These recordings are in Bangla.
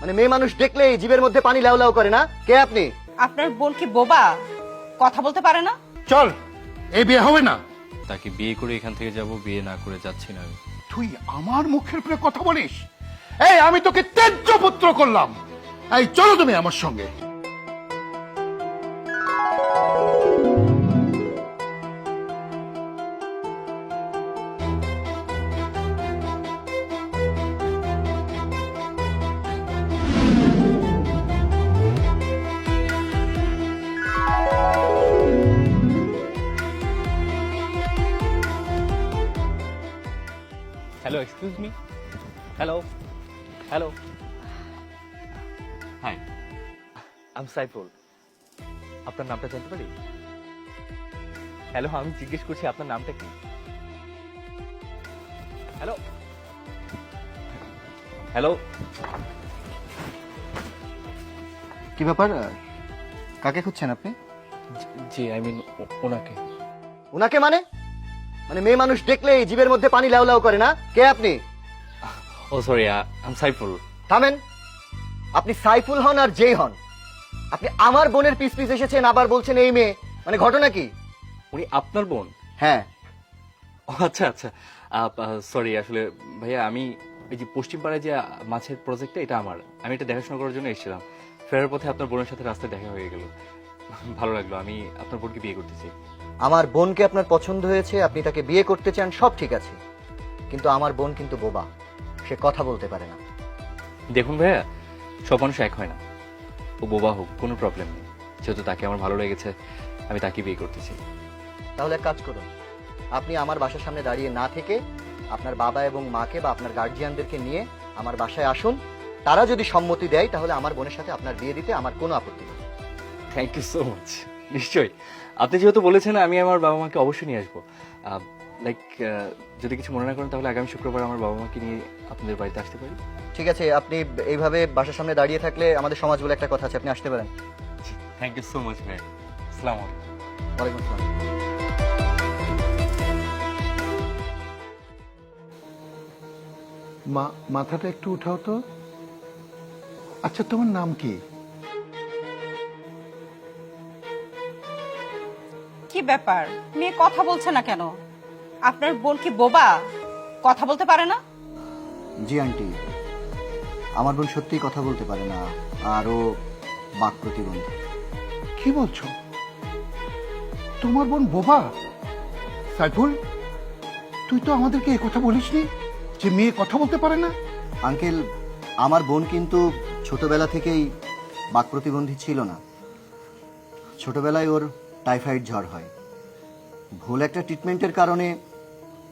মানে মেয়ে মানুষ দেখলেই জীবের মধ্যে পানি লাউ লাউ করে না? কে আপনি? আপনার বোন কি বোবা? কথা বলতে পারে না? চল এই বিয়ে হবে না। তাকে বিয়ে করে এখান থেকে যাব বিয়ে না করে যাচ্ছি না আমি। তুই আমার মুখের উপরে কথা বলিস? এই আমি তোকে ত্যায্য পুত্র করলাম। এই চলো তুমি আমার সঙ্গে। Excuse me hello hello hi আমি সাইফুল আপনার নামটা জানতে পারি? হ্যালো আমি জিজ্ঞেস করছি আপনার নামটা কি? হ্যালো হ্যালো কি ব্যাপার? কাকে খুঁজছেন আপনি? জি আই মিন ওনাকে। উনাকে মানে? মানে মেয়ে মানুষ দেখলেই জীবের মধ্যে পানি লাউ লাউ করে না? কে আপনি? ও সরি আম সাইফুল থামেন। আপনি সাইফুল হন আর যেই হন। আপনি আমার বোনের পিস পিস এসেছেন আবার বলছেন এই মেয়ে। মানে ঘটনা কি? উনি আপনার বোন? হ্যাঁ। ও আচ্ছা আচ্ছা। সরি আসলে ভাইয়া আমি এই যে পশ্চিম পাড়ায় যে মাছের প্রজেক্টটা এটা আমার। আমি এটা দেখাশোনা করার জন্য এসেছিলাম। ফেরার পথে আপনার বোনের সাথে রাস্তায় দেখা হয়ে গেল। ভালো লাগল আমি আপনার বোনকে বিয়ে করতে চাই। আমার বোনকে আপনার পছন্দ হয়েছে আপনি তাকে বিয়ে করতে চান সব ঠিক আছে। কিন্তু আমার বোন কিন্তু বোবা। সে কথা বলতে পারে না। দেখুন ভাইয়া সব মানুষ এক হয় না। ও বোবা হোক কোনো প্রবলেম নেই। যেহেতু তাকে আমার ভালো লেগেছে আমি তাকে বিয়ে করতেছি। তাহলে এক কাজ করুন। আপনি আমার বাসার সামনে দাঁড়িয়ে না থেকে আপনার বাবা এবং মাকে বা আপনার গার্জিয়ানদেরকে নিয়ে আমার বাসায় আসুন। তারা যদি সম্মতি দেয় তাহলে আমার বোনের সাথে আপনার বিয়ে দিতে আমার কোনো আপত্তি নেই। থ্যাংক ইউ সো মাচ নিশ্চয়ই। আপনি যেহেতু বলেছেন আমি আমার বাবা মাকে অবশ্যই নিয়ে আসব। লাইক যদি কিছু মনে না করেন তাহলে আগামী শুক্রবার আমার বাবা মাকে নিয়ে আপনাদের বাড়িতে আসতে পারি। ঠিক আছে আপনি এইভাবে বাসার সামনে দাঁড়িয়ে থাকলে আমাদের সমাজ বলে একটা কথা আছে আপনি আসতে পারেন। থ্যাংক ইউ সো মাচ ভাই। আসসালামু আলাইকুম। ওয়ালাইকুম আসসালাম। মা মাথাটা একটু উঠাও তো। আচ্ছা তোমার নাম কি? ব্যাপার। মেয়ে কথা বলছে না কেন? আপনার বোন কি বোবা? কথা বলতে পারে না? জি আন্টি। আমার বোন সত্যিই কথা বলতে পারে না। আরও বাক প্রতিবন্ধী। কি বলছো? তোমার বোন বোবা? সাইফুল তুই তো আমাদেরকে এই কথা বলিসনি যে মেয়ে কথা বলতে পারে না? আঙ্কেল আমার বোন কিন্তু ছোটবেলা থেকেই বাক প্রতিবন্ধী ছিল না। ছোটবেলায় ওর টাইফয়েড জ্বর হয়। ভুল একটা ট্রিটমেন্টের কারণে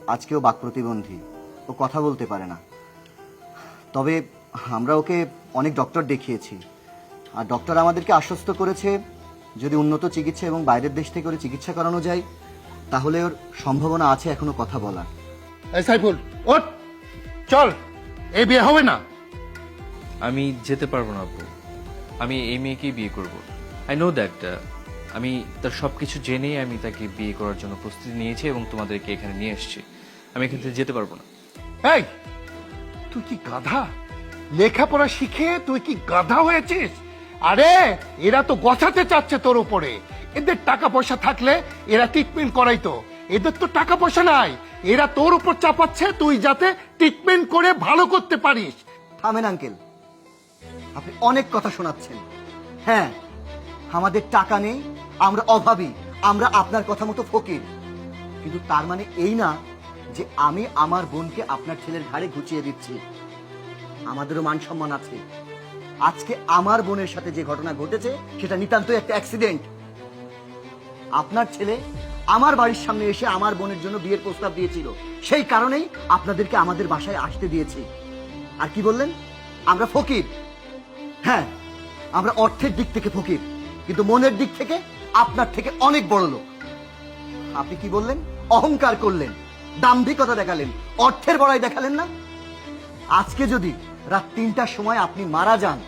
আজকেও বাক প্রতিবন্ধী। ও কথা বলতে পারে না। তবে আমরা ওকে অনেক ডক্টর দেখিয়েছি। আর ডক্টর আমাদেরকে আশ্বস্ত করেছে যদি উন্নত চিকিৎসা এবং বাইরের দেশ থেকে ওর চিকিৎসা করানো যায় তাহলে ওর সম্ভাবনা আছে এখনও কথা বলার। এই সাইফুল ওঠ! চল! এই বিয়ে হবে না। আমি যেতে পারব না আপু। আমি এই মেয়েকেই বিয়ে করব। আই নো দ্যাট আমি তার সবকিছু জেনেই আমি তাকে বিয়ে করার জন্য প্রস্তুতি নিয়েছি এবং তোমাদেরকে এখানে নিয়ে এসেছি। আমি এখান থেকে যেতে পারব না। এই তুই কি গাধা? লেখাপড়া শিখে তুই কি গাধা হয়েছিস? আরে এরা তো গছাতে চাচ্ছে তোর উপরে। এদের টাকা পয়সা থাকলে এরা ট্রিটমেন্ট করাইতো। এদের তো টাকা পয়সা নাই। এরা তোর উপর চাপাচ্ছে তুই যাতে ট্রিটমেন্ট করে ভালো করতে পারিস। থামেন আঙ্কেল। আপনি অনেক কথা শোনাচ্ছেন। হ্যাঁ আমাদের টাকা নেই আমরা অভাবী, আমরা আপনার কথা মতো ফকির। কিন্তু তার মানে এই না যে আমি আমার বোনকে আপনার ছেলের ঘাড়ে ঘুচিয়ে দিচ্ছি। আমাদেরও মান সম্মান আছে। আজকে আমার বোনের সাথে যে ঘটনা ঘটেছে, সেটা নিতান্তই একটা অ্যাক্সিডেন্ট আপনার ছেলে আমার বাড়ির সামনে এসে আমার বোনের জন্য বিয়ের প্রস্তাব দিয়েছিল। সেই কারণেই আপনাদেরকে আমাদের বাসায় আসতে দিয়েছি। আর কি বললেন? আমরা ফকির। হ্যাঁ আমরা অর্থের দিক থেকে ফকির। কিন্তু মনের দিক থেকে আপনার থেকে অনেক বড় লোক। আপনি কি বললেন? অহংকার করলেন, দাম্ভিকতা দেখালেন, অর্থের বড়াই দেখালেন না? আজকে যদি রাত তিনটার সময় আপনি মারা যান,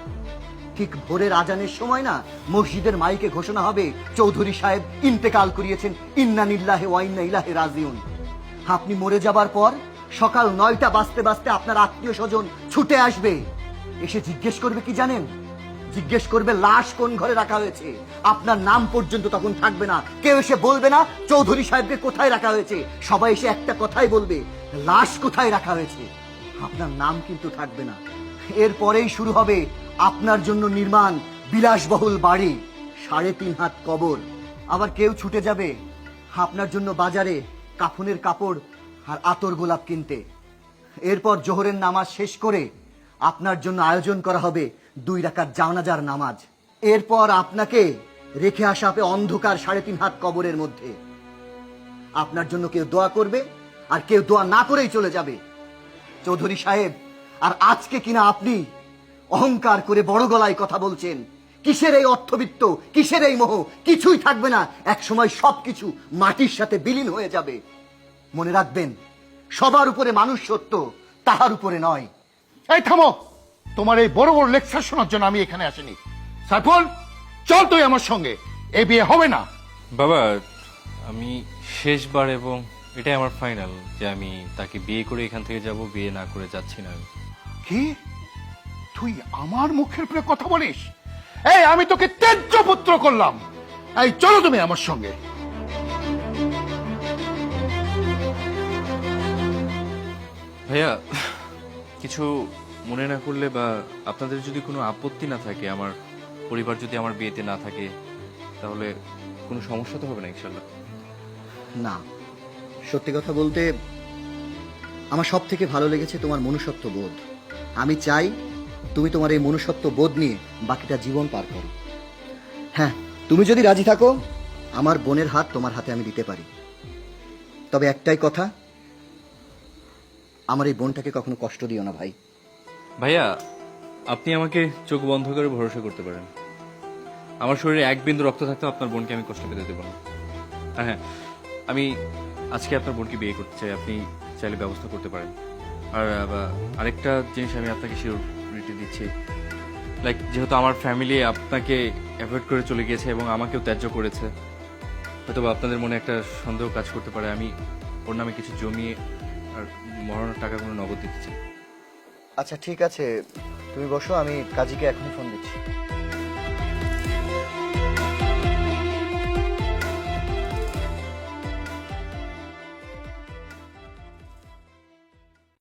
ঠিক ভোরের আজানের সময় না, মসজিদের মাইকে ঘোষণা হবে, চৌধুরী সাহেব ইন্তেকাল করিয়েছেন, ইন্না নিল্লাহে ওয়াইন্না ইলাহে রাজিউন। আপনি মরে যাবার পর সকাল নয়টা বাজতে বাজতে আপনার আত্মীয় স্বজন ছুটে আসবে, এসে জিজ্ঞেস করবে কি জানেন? জিজ্ঞেস করবে, লাশ কোন ঘরে রাখা হয়েছে? আপনার নাম পর্যন্ত তখন থাকবে না। কেউ এসে বলবে না, চৌধুরী সাহেবকে কোথায় রাখা হয়েছে? সবাই এসে একটা কথাই বলবে, লাশ কোথায় রাখা হয়েছে? আপনার নাম কিন্তু থাকবে না। এরপরেই শুরু হবে আপনার জন্য নির্মাণ, বিলাসবহুল বাড়ি, সাড়ে তিন হাত কবর। আবার কেউ ছুটে যাবে, আপনার জন্য বাজারে কাফনের কাপড় আর আতর গোলাপ কিনতে। এরপর জোহরের নামাজ শেষ করে আপনার জন্য আয়োজন করা হবে দুই রাকাত জানাজার নামাজ। এরপর আপনাকে রেখে আসা হবে অন্ধকার সাড়ে তিন হাত কবরের মধ্যে। আপনার জন্য কেউ দোয়া করবে, আর কেউ দোয়া না করেই চলে যাবে। চৌধুরী সাহেব, আর আজকে কিনা আপনি অহংকার করে বড় গলায় কথা বলছেন। কিসের এই অর্থবিত্ত? কিসের এই মোহ? কিছুই থাকবে না। এক সময় সবকিছু মাটির সাথে বিলীন হয়ে যাবে। মনে রাখবেন, সবার উপরে মানুষ সত্য, তাহার উপরে নয়। এই থামো! তোমার এই বড় বড় লেকচার শোনার জন্য আমি এখানে আসিনি। সাইফুল চল তুই আমার সঙ্গে। এ বিয়ে হবে না। বাবা আমি শেষবার এবং এটাই আমার ফাইনাল যে আমি তাকে বিয়ে করে এখান থেকে যাব বিয়ে না করে যাচ্ছি না আমি। কি? তুই আমার মুখের উপরে কথা বলিস? এই আমি তোকে ত্যায্য পুত্র করলাম। এই চলো তুমি আমার সঙ্গে। ভাইয়া কিছু মনে না করলে বা আপনাদের যদি কোনো আপত্তি না থাকে, আমার পরিবার যদি আমার বিয়েতে না থাকে, তাহলে কোনো সমস্যা তো হবে না ইনশাল্লাহ না। সত্যি কথা বলতে, আমার সব থেকে ভালো লেগেছে তোমার মনুষ্যত্ব বোধ। আমি চাই তুমি তোমার এই মনুষ্যত্ব বোধ নিয়ে বাকিটা জীবন পার করো। হ্যাঁ তুমি যদি রাজি থাকো, আমার বোনের হাত তোমার হাতে আমি দিতে পারি। তবে একটাই কথা, আমার এই বোনটাকে কখনো কষ্ট দিও না ভাই। ভাইয়া, আপনি আমাকে চোখ বন্ধ করে ভরসা করতে পারেন। আমার শরীরে এক বিন্দু রক্ত থাকতে আপনার বোনকে আমি কষ্ট পেতে দেবো না। আর হ্যাঁ আমি আজকে আপনার বোনকে বিয়ে করতে চাই, আপনি চাইলে ব্যবস্থা করতে পারেন। আর আরেকটা জিনিস আমি আপনাকে সিওরিটি দিচ্ছি। লাইক যেহেতু আমার ফ্যামিলি আপনাকে অ্যাভয়েড করে চলে গিয়েছে এবং আমাকেও ত্যায্য করেছে হয়তো আপনাদের মনে একটা সন্দেহ কাজ করতে পারে। আমি ওর নামে কিছু জমিয়ে আর মরণের টাকাগুলো নগদ দিতে চাই। আচ্ছা ঠিক আছে। তুমি বসো আমি কাজীকে এখন ফোন দিচ্ছি।